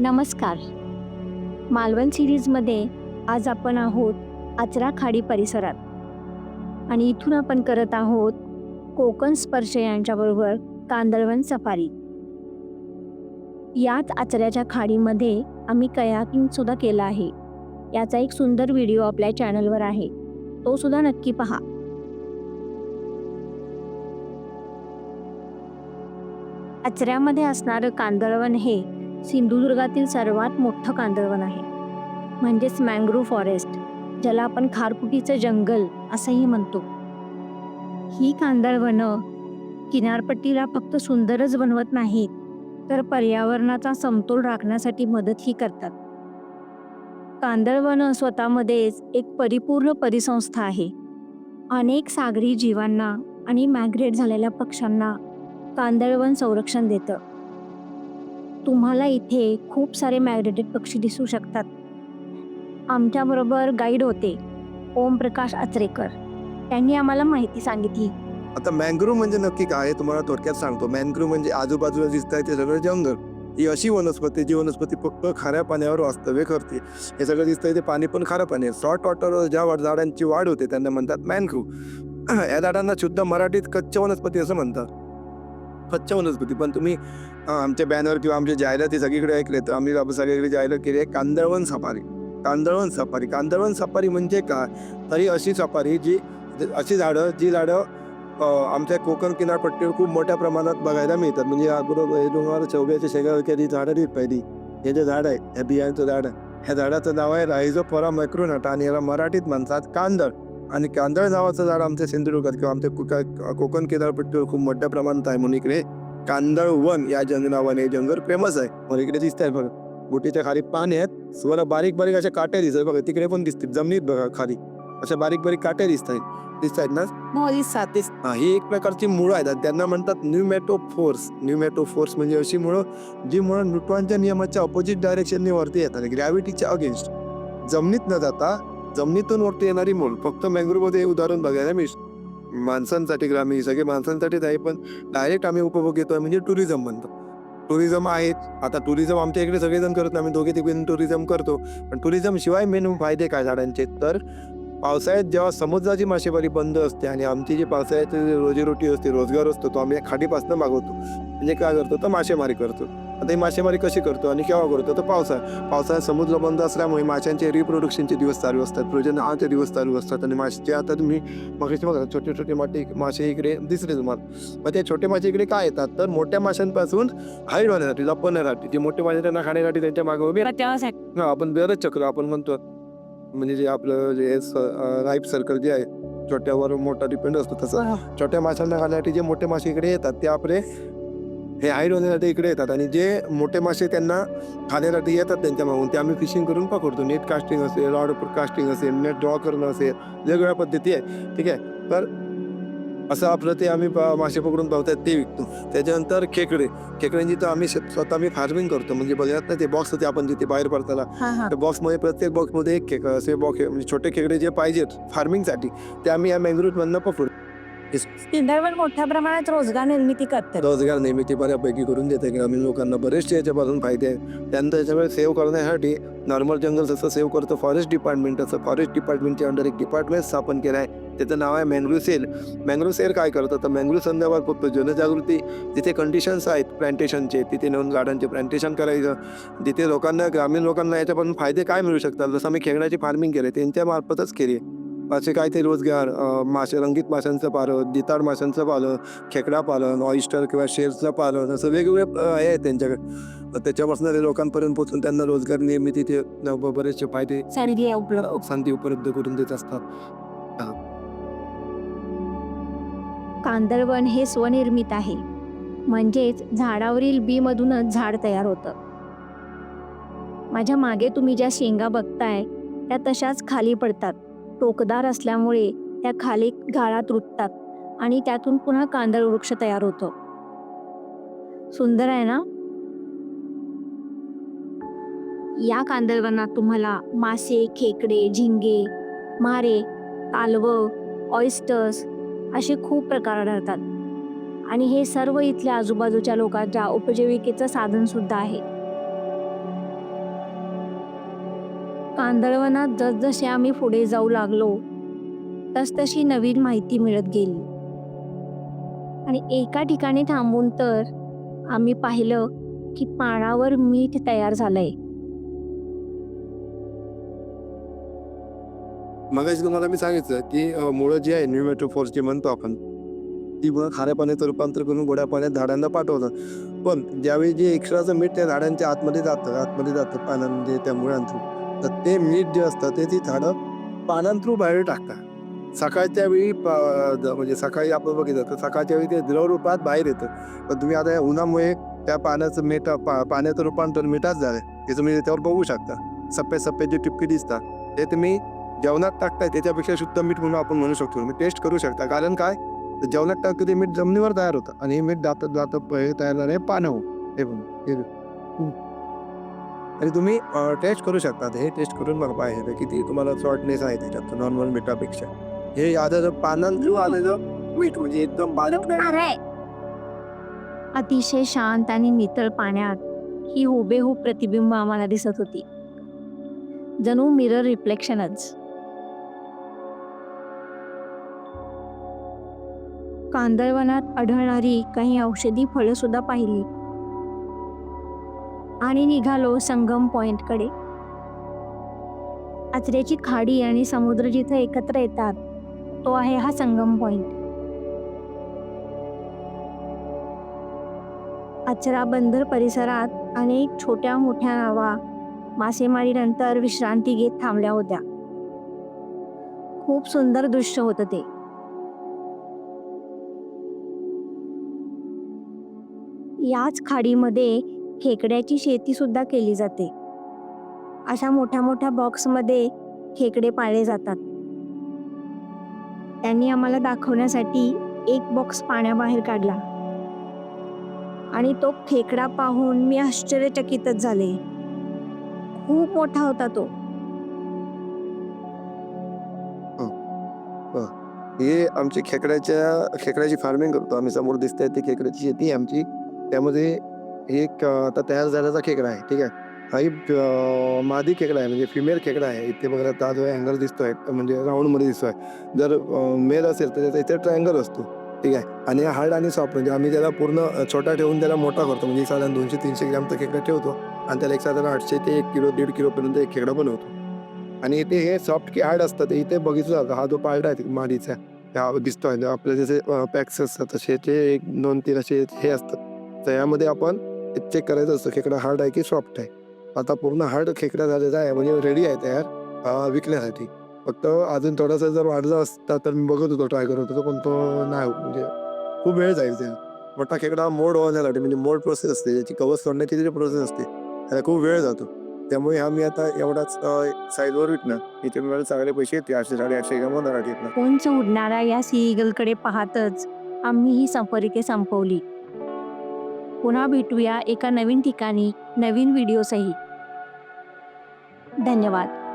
नमस्कार. मालवण सिरीजमध्ये आज आपण आहोत आचरा खाडी परिसरात. आणि इथून आपण करत आहोत कोकण स्पर्श यांच्याबरोबर कांदळवन सफारी. याच आचऱ्याच्या खाडीमध्ये आम्ही कयाकिंग सुद्धा केलं आहे. याचा एक सुंदर व्हिडिओ आपल्या चॅनलवर आहे. तो सुद्धा नक्की पहा. आचऱ्यामध्ये असणारं कांदळवन हे सिंधुदुर्गातील सर्वात मोठं कांदळवन आहे. म्हणजेच मँग्रोव्ह फॉरेस्ट ज्याला आपण खारफुटीचं जंगल असंही म्हणतो. ही कांदळवनं किनारपट्टीला फक्त सुंदरच बनवत नाहीत तर पर्यावरणाचा समतोल राखण्यासाठी मदतही करतात. कांदळवन स्वतःमध्येच एक परिपूर्ण परिसंस्था आहे. अनेक सागरी जीवांना आणि मॅग्रेट झालेल्या पक्ष्यांना कांदळवन संरक्षण देतं. तुम्हाला इथे खूप सारे मॅग्रेटेड पक्षी दिसू शकतात. आमच्याबरोबर गाईड होते. ओम प्रकाश आचरेकर त्यांनी आम्हाला माहिती सांगितली. आता मँग्रोव्ह म्हणजे नक्की काय आहे तुम्हाला थोडक्यात सांगतो. मँग्रोव्ह म्हणजे आजूबाजूला दिसत आहे ते सगळं जंगल. ही अशी वनस्पती जी वनस्पती फक्त खाऱ्या पाण्यावर वास्तव्य करते. हे सगळं दिसतंय ते पाणी पण खारं पाणी आहे. सॉल्ट वॉटर ज्या झाडांची वाढ होते त्यांना म्हणतात मँग्रोव्ह या झाडांना शुद्ध मराठीत कच्च वनस्पती असं म्हणतात. कच्च वनस्पती पण तुम्ही आमच्या बॅनर किंवा आमच्या जाहिराती सगळीकडे ऐकले तर आम्ही सगळीकडे जाहिरात केली. आहे कांदळवन सफारी. कांदळवन सफारी. कांदळवन सफारी म्हणजे काय? तरी अशी सफारी जी अशी झाडं जी झाडं आमच्या कोकण किनारपट्टीवर खूप मोठ्या प्रमाणात बघायला मिळतात. म्हणजे अगोदर हे डोंगर चौग्याच्या झाडं दिली पहिली. हे जे झाड आहे हे बियांचं झाड. आहे ह्या झाडाचं नाव आहे रायझो फोरा मायक्रोनाटा आणि याला मराठीत म्हणतात कांदळ. आणि कांदळ नावाचं झाड आमच्या सिंधुदुर्गात किंवा आमच्या कोका- कोकण किनारपट्टीवर खूप मोठ्या प्रमाणात आहे. म्हणून इकडे कांदळ वन या जंग नावाने हे जंगल फेमस आहे. म्हणून इकडे दिसत आहे बघा. बोटीच्या खाली पाणी आहेत. तुम्हाला बारीक बारीक अशा काट्या दिसतात. बघा तिकडे पण दिसतील जमिनीत बघा खाली. अशा बारीक बारीक काट्या दिसत आहेत. दिसत आहेत ना? हा ही एक प्रकारची मुळं आहेत. त्यांना म्हणतात न्यूमॅटो फोर्स न्यूमॅटो फोर्स म्हणजे अशी मुळं जी मुळं न्यूटॉनच्या नियमाच्या ऑपोजिट डायरेक्शनने वरती येतात. ग्रॅव्हिटीच्या अगेन्स्ट जमिनीत न जाता जमिनीतून वरती येणारी मूल. फक्त मँग्रोव्ह उदाहरण बघायला मिळतं माणसांसाठी ग्रामीण सगळे माणसांसाठीच आहे पण डायरेक्ट आम्ही उपभोग घेतोय म्हणजे टुरिझम म्हणतो. टुरिझम आहेत आता टुरिझम आमच्या इकडे सगळेजण करत नाही. आम्ही दोघे तिघे टुरिझम करतो. पण टुरिझम शिवाय मेन फायदे काय झाडांचे? तर पावसाळ्यात जेव्हा समुद्राची मासेमारी बंद असते आणि आमची जी पावसाळ्याची रोजीरोटी असते रोजगार असतो तो आम्ही खाडीपासून मागवतो. म्हणजे काय करतो? तर मासेमारी करतो. आता ही मासेमारी कशी करतो आणि केव्हा करतो? तर पावसाळ्यात पावसाळ्यात समुद्र बंद असल्यामुळे माशांचे रिप्रोडक्शनचे दिवस चालू असतात. प्रजननाचे दिवस चालू असतात आणि माशाचे आता तुम्ही मग बघा छोटे छोटे माटे मासे इकडे दिसले तुम्हाला. मग ते छोटे मासे इकडे काय येतात? तर मोठ्या माशांपासून हाईट होण्यासाठी लपवण्यासाठी. जे मोठे मासे त्यांना खाण्यासाठी त्यांच्या मागे उभे. हा आपण बेरच चक्र आपण म्हणतो. म्हणजे जे आपलं जे राईप सर्कल जे आहे छोट्यावर मोठा डिपेंड असतो तसं. छोट्या माशांना खाण्यासाठी जे मोठे मासे इकडे येतात ते आपले हे हाईड होण्यासाठी इकडे येतात आणि जे मोठे मासे त्यांना खाण्यासाठी येतात त्यांच्या मागून ते आम्ही फिशिंग करून पकडतो. नेट कास्टिंग असेल रॉड कास्टिंग असेल नेट ड्रॉ करणं असेल वेगवेगळ्या पद्धती आहे ठीक आहे? तर असं आपलं ते आम्ही मासे पकडून पावतात ते विकतो. त्याच्यानंतर खेकडे. खेकड्यांची तर आम्ही स्वतः आम्ही फार्मिंग करतो. म्हणजे बघत ना ते बॉक्स होते आपण तिथे बाहेर पडताना. त्या बॉक्समध्ये प्रत्येक बॉक्समध्ये एक खेक असे बॉक्स म्हणजे छोटे खेकडे जे पाहिजेत फार्मिंगसाठी ते आम्ही या मॅंग्रोव्हमधनं पकडतो. किंदळवन मोठ्या प्रमाणात रोजगार निर्मिती करतात. रोजगार निर्मिती बऱ्यापैकी करून देते. ग्रामीण लोकांना बरेचसे याच्यापासून फायदे आहेत. त्यानंतर याच्यामुळे सेव्ह करण्यासाठी नॉर्मल जंगल जसं सेव्ह करतं फॉरेस्ट डिपार्टमेंट तसं फॉरेस्ट डिपार्टमेंटच्या अंडर एक डिपार्टमेंट स्थापन केलं आहे. त्याचं नाव आहे मँग्रोव्ह सेल. मँग्रोव्ह सेल काय करतं? तर मँग्रोव्ह संदर्भात खूप जनजागृती जिथे कंडिशन्स आहेत प्लांटेशनचे तिथे नेऊन गार्डनचे प्लांटेशन करायचं. जिथे लोकांना ग्रामीण लोकांना याच्यापासून फायदे काय मिळू शकतात? जसं आम्ही खेकड्याची फार्मिंग केली त्यांच्या मार्फतच केली. आहे असे काय ते रोजगार मासे रंगीत माशांचं पालन जिताड माशांचं पालन खेकडा पालन ऑइस्टर किंवा शेरचं पालन असं वेगवेगळे हे आहेत त्यांच्याकडे. त्याच्यापासून ते लोकांपर्यंत पोहोचून त्यांना रोजगार निर्मिती ते बरेचसे फायदे संधी उपलब्ध. संधी उपलब्ध करून देत असतात. कांदळवन हे स्वनिर्मित आहे. म्हणजेच झाडावरील बीमधूनच झाड तयार होतं. माझ्या मागे तुम्ही ज्या शेंगा बघताय त्या तशाच खाली पडतात. टोकदार असल्यामुळे त्या खाली गाळात रुततात आणि त्यातून पुन्हा कांदळ वृक्ष तयार होतो. सुंदर आहे ना? या कांदळवनात तुम्हाला मासे खेकडे झिंगे मारे कालव ऑइस्टर्स असे खूप प्रकार आढळतात. आणि हे सर्व इथल्या आजूबाजूच्या लोकांच्या उपजीविकेचं साधन सुद्धा आहे. कांदळवनात जसजसे आम्ही पुढे जाऊ लागलो तसतशी नवीन माहिती मिळत गेली. आणि एका ठिकाणी थांबून तर आम्ही पाहिलं की पानावर मीठ तयार झालंय. मगाशी तुम्हाला मी सांगितलं की मुळं जी आहे न्यूमेट्रोफोर्स जी म्हणतो आपण ती मुळं खाऱ्या पाण्याचं रूपांतर करून गोड्या पाण्यात झाडांना पाठवतात. पण ज्यावेळी जे एक्स्ट्राचं मीठ त्या झाडांच्या आतमध्ये जातं आतमध्ये जातं पाण्यामध्ये त्या मुळांथ्रू ते मीठ जे असतं ते ती झाडं पानांतरू बाहेर टाकतात. सकाळच्या वेळी म्हणजे सकाळी आपण बघितलं तर सकाळच्या वेळी ते द्रवरूपात बाहेर येतं. पण तुम्ही आता या उन्हामुळे त्या पाण्याचं मीठ पा पाण्याचं रूपांतर मिठाच झालं हे तुम्ही त्याच्यावर बघू शकता. सफेद सफेद जे टिपकी दिसतात ते तुम्ही जेवणात टाकताय त्याच्यापेक्षा शुद्ध मीठ म्हणून आपण म्हणू शकतो. तुम्ही टेस्ट करू शकता. कारण काय? तर जेवणात टाकतं ते मीठ जमिनीवर तयार होतं. आणि हे मीठ जातं जातं प- तयार झालं आहे हे पानं हे म्हणून आणि तुम्ही टेस्ट करू शकता हे टेस्ट करून बघा पाहिजे किती तुम्हाला शॉर्टनेस आहे त्याच्यात नॉर्मल मिठापेक्षा हे आता पानांचं आलेलं मीठ म्हणजे एकदम अतिशय शांत आणि नितळ पाण्यात ही हुबेहूब प्रतिबिंब आम्हाला दिसत होती. जणू मिरर रिफ्लेक्शनच कांदळवनात आढळणारी काही औषधी फळं सुद्धा पाहिली. आणि निघालो संगम पॉइंटकडे. आचऱ्याची खाडी आणि समुद्र जिथे एकत्र येतात तो आहे हा संगम पॉइंट. आचरा बंदर परिसरात अनेक छोट्या मोठ्या नावा मासेमारीनंतर विश्रांती घेत थांबल्या होत्या. खूप सुंदर दृश्य होतं ते. याच खाडीमध्ये खेकड्याची शेती सुद्धा केली जाते. अशा मोठ्या मोठ्या बॉक्समध्ये खेकडे पाळले जातात. त्यांनी आम्हाला दाखवण्यासाठी एक बॉक्स पाण्याबाहेर काढला. आणि तो खेकडा पाहून मी आश्चर्यचकितच झाले. खूप मोठा होता तो. हे. आमची खेकड्याच्या खेकड्याची फार्मिंग करतो. आम्ही समोर दिसतंय ती खेकड्याची शेती आमची. त्यामध्ये एक आता तयार झाल्याचा खेकडा आहे ठीक आहे. हा एक मादी खेकडा आहे म्हणजे फिमेल खेकडा आहे. इथे बघा हा जो अँगल दिसतोय म्हणजे राऊंडमध्ये दिसतोय. जर मेल असेल तर त्याचा इथे ट्रायंगल असतो ठीक आहे. आणि हार्ड आणि सॉफ्ट म्हणजे आम्ही त्याला पूर्ण छोटा ठेवून त्याला मोठा करतो. म्हणजे साधारण दोनशे तीनशे ग्रॅमचा खेकडा ठेवतो आणि त्याला एक साधारण आठशे ते एक किलो दीड किलोपर्यंत एक खेकडा बनवतो. आणि इथे हे सॉफ्ट की हार्ड असतं ते इथे बघितलं जातं. हा जो पार्ट आहे मादीचा हा दिसतोय. जो आपले जसे पॅक्स असतात तसे ते एक दोन तीन असे हे असतात. तर यामध्ये आपण चेक करायचं असतं. खेकडा हार्ड आहे की सॉफ्ट आहे? आता पूर्ण हार्ड खेकडा झालेला आहे. म्हणजे रेडी आहे तयार विकण्यासाठी. फक्त अजून थोडासा जर वाढला असता तर मी बघत होतो ट्राय करत होतो पण तो नाही म्हणजे खूप वेळ जाईल ते मोठा खेकडा मोड होण्यासाठी म्हणजे मोड प्रोसेस असते. त्याची कवच सोडण्याची जी प्रोसेस असते. त्याला खूप वेळ जातो. त्यामुळे आम्ही आता एवढाच साईजवर विकणार. इथे मला चांगले पैसे येते आठशे साडेआठशे ग्राम होणार इथनं उंच या सीईगलकडे पाहतच. आम्ही ही संपरिके संपवली. पुन्हा भेटूया एका नवीन ठिकाणी नवीन व्हिडिओसही. धन्यवाद.